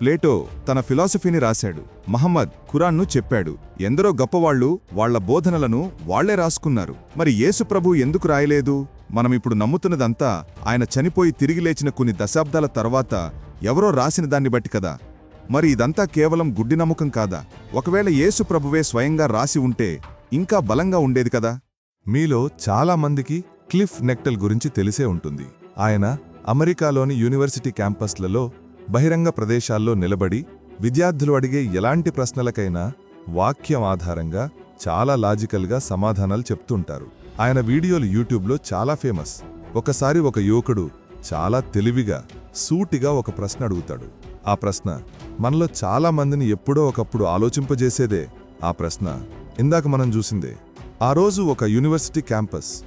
Plato తన ఫిలాసఫీని రాశాడు. మహమ్మద్ ఖురాన్ను చెప్పాడు. ఎందరో గొప్పవాళ్ళు వాళ్ళ బోధనలను వాళ్ళే రాసుకున్నారు. మరి యేసుప్రభు ఎందుకు రాయలేదు? మనమిప్పుడు నమ్ముతున్నదంతా ఆయన చనిపోయి తిరిగి లేచిన కొన్ని దశాబ్దాల తర్వాత ఎవరో రాసిన దాన్ని బట్టి కదా? మరి ఇదంతా కేవలం గుడ్డి నమ్మకం కాదా? ఒకవేళ యేసు ప్రభువే స్వయంగా రాసి ఉంటే ఇంకా బలంగా ఉండేది కదా? మీలో చాలా మందికి క్లిఫ్ నెక్టల్ గురించి తెలిసే ఉంటుంది. ఆయన అమెరికాలోని యూనివర్సిటీ క్యాంపస్లలో బహిరంగ ప్రదేశాల్లో నిలబడి విద్యార్థులు అడిగే ఎలాంటి ప్రశ్నలకైనా వాక్యం ఆధారంగా చాలా లాజికల్గా సమాధానాలు చెప్తుంటారు. ఆయన వీడియోలు యూట్యూబ్లో చాలా ఫేమస్. ఒకసారి ఒక యువకుడు చాలా తెలివిగా సూటిగా ఒక ప్రశ్న అడుగుతాడు. ఆ ప్రశ్న మనలో చాలా మందిని ఎప్పుడో ఒకప్పుడు ఆలోచింపజేసేదే ఆ ప్రశ్న. ఇందాక మనం చూసిందే. ఆ రోజు ఒక యూనివర్సిటీ క్యాంపస్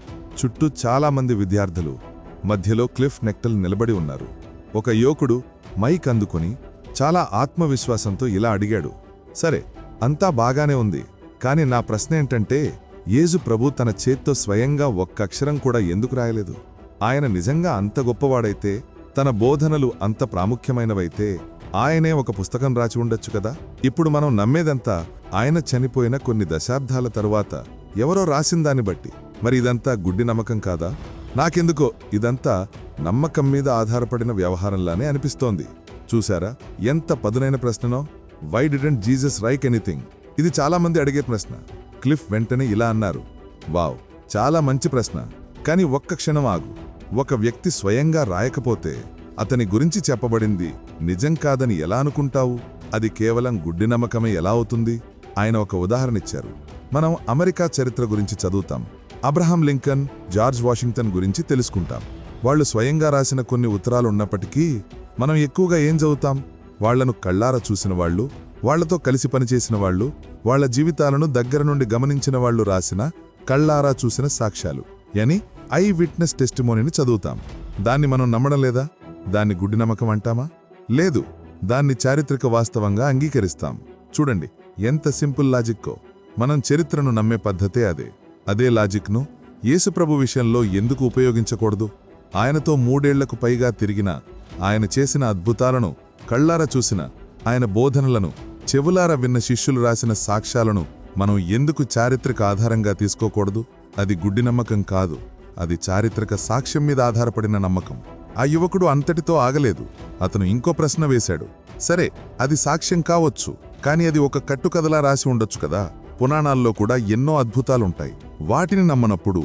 చుట్టూ చాలామంది విద్యార్థులు మధ్యలో క్లిఫ్ నెక్టల్ నిలబడి ఉన్నారు. ఒక యువకుడు మైక్ అందుకొని చాలా ఆత్మవిశ్వాసంతో ఇలా అడిగాడు. సరే అంతా బాగానే ఉంది కాని నా ప్రశ్న ఏంటంటే యేజు ప్రభు తన చేత్తో స్వయంగా ఒక్క అక్షరం కూడా ఎందుకు రాయలేదు? ఆయన నిజంగా అంత గొప్పవాడైతే తన బోధనలు అంత ప్రాముఖ్యమైనవైతే ఆయనే ఒక పుస్తకం రాచి ఉండొచ్చు కదా? ఇప్పుడు మనం నమ్మేదంతా ఆయన చనిపోయిన కొన్ని దశాబ్దాల తరువాత ఎవరో రాసిందాన్ని బట్టి. మరి ఇదంతా గుడ్డి నమ్మకం కాదా? నాకెందుకో ఇదంతా నమ్మకం మీద ఆధారపడిన వ్యవహారంలానే అనిపిస్తోంది. చూసారా ఎంత పదునైన ప్రశ్ననో? Why didn't Jesus write anything ఇది చాలామంది అడిగే ప్రశ్న. క్లిఫ్ వెంటనే ఇలా అన్నారు. వావ్ చాలా మంచి ప్రశ్న. కానీ ఒక్క క్షణం ఆగు. ఒక వ్యక్తి స్వయంగా రాయకపోతే అతని గురించి చెప్పబడింది నిజం కాదని ఎలా అనుకుంటావు? అది కేవలం గుడ్డి నమ్మకమే ఎలా అవుతుంది? ఆయన ఒక ఉదాహరణ ఇచ్చారు. మనం అమెరికా చరిత్ర గురించి చదువుతాం. అబ్రహాం లింకన్ జార్జ్ వాషింగ్టన్ గురించి తెలుసుకుంటాం. వాళ్ళు స్వయంగా రాసిన కొన్ని ఉత్తరాలు ఉన్నప్పటికీ మనం ఎక్కువగా ఏం చదువుతాం? వాళ్ళను కళ్ళారా చూసిన వాళ్ళు వాళ్ళతో కలిసి పనిచేసిన వాళ్ళు వాళ్ళ జీవితాలను దగ్గర నుండి గమనించిన వాళ్ళు రాసిన కళ్ళారా చూసిన సాక్ష్యాలు. అని ఐ విట్నెస్ టెస్టిమోనీని చదువుతాం. దాన్ని మనం నమ్మడం లేదా? దాన్ని గుడ్డి నమ్మకం అంటామా? లేదు దాన్ని చారిత్రక వాస్తవంగా అంగీకరిస్తాం. చూడండి ఎంత సింపుల్ లాజిక్కో. మనం చరిత్రను నమ్మే పద్ధతే అదే. అదే లాజిక్ను యేసుప్రభు విషయంలో ఎందుకు ఉపయోగించకూడదు? ఆయనతో మూడేళ్ళకు పైగా తిరిగిన ఆయన చేసిన అద్భుతాలను కళ్ళారా చూసిన ఆయన బోధనలను చెవులారా విన్న శిష్యులు రాసిన సాక్ష్యాలను మనం ఎందుకు చారిత్రక ఆధారంగా తీసుకోకూడదు? అది గుడ్డి నమ్మకం కాదు. అది చారిత్రక సాక్ష్యం మీద ఆధారపడిన నమ్మకం. ఆ యువకుడు అంతటితో ఆగలేదు. అతను ఇంకో ప్రశ్న వేశాడు. సరే అది సాక్ష్యం కావచ్చు. కాని అది ఒక కట్టుకథలా రాసి ఉండొచ్చు కదా? పురాణాల్లో కూడా ఎన్నో అద్భుతాలుంటాయి. వాటిని నమ్మనప్పుడు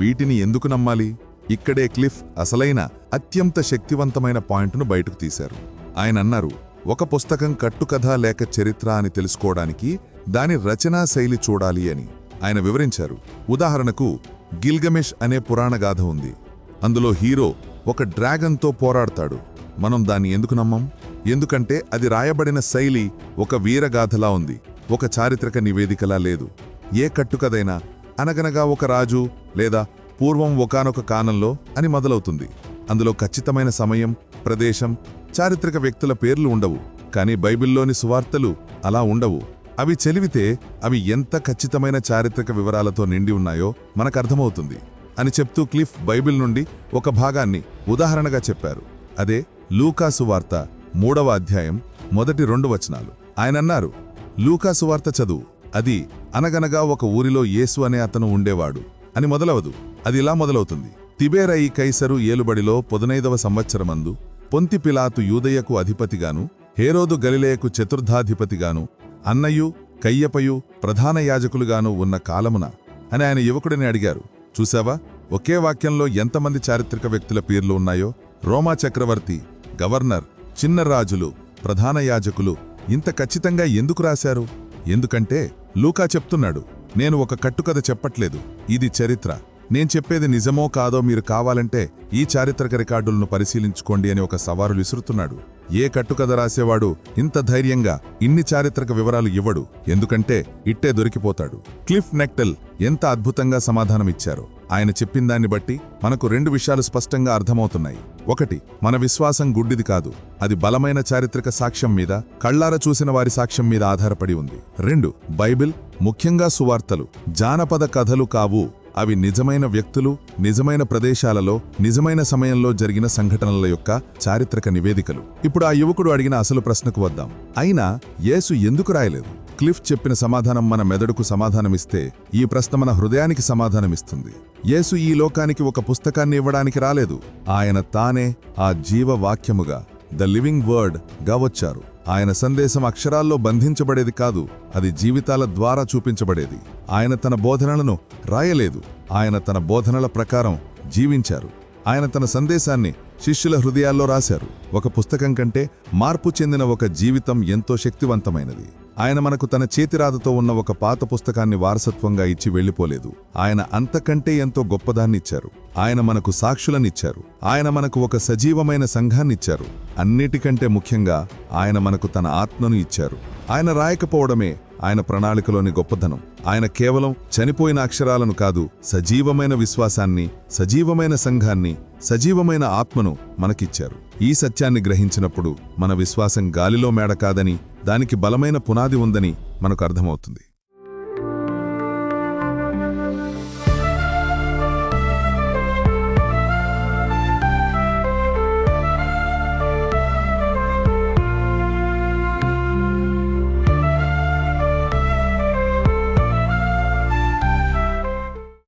వీటిని ఎందుకు నమ్మాలి? ఇక్కడే క్లిఫ్ అసలైన అత్యంత శక్తివంతమైన పాయింట్ను బయటకు తీశారు. ఆయన అన్నారు ఒక పుస్తకం కట్టుకథ లేక చరిత్ర అని తెలుసుకోవడానికి దాని రచనా శైలి చూడాలి అని. ఆయన వివరించారు ఉదాహరణకు గిల్గమెష్ అనే పురాణగాథ ఉంది. అందులో హీరో ఒక డ్రాగన్తో పోరాడతాడు. మనం దాన్ని ఎందుకు నమ్మం? ఎందుకంటే అది రాయబడిన శైలి ఒక వీరగాథలా ఉంది. ఒక చారిత్రక నివేదికలా లేదు. ఏ కట్టుకదైనా అనగనగా ఒక రాజు లేదా పూర్వం ఒకానొక కాలంలో అని మొదలవుతుంది. అందులో ఖచ్చితమైన సమయం ప్రదేశం చారిత్రక వ్యక్తుల పేర్లు ఉండవు. కానీ బైబిల్లోని సువార్తలు అలా ఉండవు. అవి చెలివితే అవి ఎంత ఖచ్చితమైన చారిత్రక వివరాలతో నిండి ఉన్నాయో మనకర్థమవుతుంది. అని చెప్తూ క్లిఫ్ బైబిల్ నుండి ఒక భాగాన్ని ఉదాహరణగా చెప్పారు. అదే లూకాసు వార్త మూడవ అధ్యాయం మొదటి రెండు వచనాలు. ఆయనన్నారు లూకాసు వార్త చదువు. అది అనగనగా ఒక ఊరిలో యేసు అనే అతను ఉండేవాడు. అని మొదలవదు. అది ఇలా మొదలవుతుంది. తిబేరయి కైసరు ఏలుబడిలో పొదనైదవ సంవత్సరమందు పొంతి పిలాతు యూదయకు అధిపతిగాను హేరోదు గలిలేయకు చతుర్థాధిపతిగాను అన్నయు కయ్యపయు ప్రధాన యాజకులుగాను ఉన్న కాలమున అని ఆయన యువకుడిని అడిగారు. చూసావా ఒకే వాక్యంలో ఎంతమంది చారిత్రక వ్యక్తుల పేర్లు ఉన్నాయో? రోమా చక్రవర్తి గవర్నర్ చిన్న రాజులు ప్రధాన యాజకులు ఇంత ఖచ్చితంగా ఎందుకు రాశారు? ఎందుకంటే లూకా చెప్తున్నాడు. నేను ఒక కట్టుకథ చెప్పట్లేదు. ఇది చరిత్ర. నేను చెప్పేది నిజమో కాదో మీరు కావాలంటే ఈ చారిత్రక రికార్డులను పరిశీలించుకోండి అని ఒక సవాలు విసురుతున్నాడు. ఏ కట్టుకథ రాసేవాడు ఇంత ధైర్యంగా ఇన్ని చారిత్రక వివరాలు ఇవ్వడు. ఎందుకంటే ఇట్టే దొరికిపోతాడు. క్లిఫ్ నెక్టల్ ఎంత అద్భుతంగా సమాధానమిచ్చారో. ఆయన చెప్పిందాన్ని బట్టి మనకు రెండు విషయాలు స్పష్టంగా అర్థమవుతున్నాయి. ఒకటి మన విశ్వాసం గుడ్డిది కాదు. అది బలమైన చారిత్రక సాక్ష్యం మీద కళ్ళార చూసిన వారి సాక్ష్యం మీద ఆధారపడి ఉంది. రెండు బైబిల్ ముఖ్యంగా సువార్తలు జానపద కథలు కావు. అవి నిజమైన వ్యక్తులు నిజమైన ప్రదేశాలలో నిజమైన సమయంలో జరిగిన సంఘటనల యొక్క చారిత్రక నివేదికలు. ఇప్పుడు ఆ యువకుడు అడిగిన అసలు ప్రశ్నకు వద్దాం. అయినా యేసు ఎందుకు రాయలేదు? క్లిఫ్ చెప్పిన సమాధానం మన మెదడుకు సమాధానమిస్తే ఈ ప్రశ్న మన హృదయానికి సమాధానమిస్తుంది. యేసు ఈ లోకానికి ఒక పుస్తకాన్ని ఇవ్వడానికి రాలేదు. ఆయన తానే ఆ జీవవాక్యముగా ద లివింగ్ వర్డ్గా వచ్చారు ఆయన సందేశం అక్షరాల్లో బంధించబడేది కాదు అది జీవితాల ద్వారా చూపించబడేది. ఆయన తన బోధనలను రాయలేదు. ఆయన తన బోధనల ప్రకారం జీవించారు. ఆయన తన సందేశాన్ని శిష్యుల హృదయాల్లో రాశారు. ఒక పుస్తకం కంటే మార్పు చెందిన ఒక జీవితం ఎంతో శక్తివంతమైనది. ఆయన మనకు తన చేతిరాతతో ఉన్న ఒక పాత పుస్తకాన్ని వారసత్వంగా ఇచ్చి వెళ్ళిపోలేదు. ఆయన అంతకంటే ఎంతో గొప్పదాన్నిచ్చారు. ఆయన మనకు సాక్షులనిచ్చారు. ఆయన మనకు ఒక సజీవమైన సంఘాన్నిచ్చారు. అన్నిటికంటే ముఖ్యంగా ఆయన మనకు తన ఆత్మను ఇచ్చారు. ఆయన రాయకపోవడమే ఆయన ప్రణాళికలోని గొప్పదనం. ఆయన కేవలం చనిపోయిన అక్షరాలను కాదు సజీవమైన విశ్వాసాన్ని సజీవమైన సంఘాన్ని సజీవమైన ఆత్మను మనకిచ్చారు. ఈ సత్యాన్ని గ్రహించినప్పుడు మన విశ్వాసం గాలిలో మేడ కాదని దానికి బలమైన పునాది ఉందని మనకు అర్థమవుతుంది.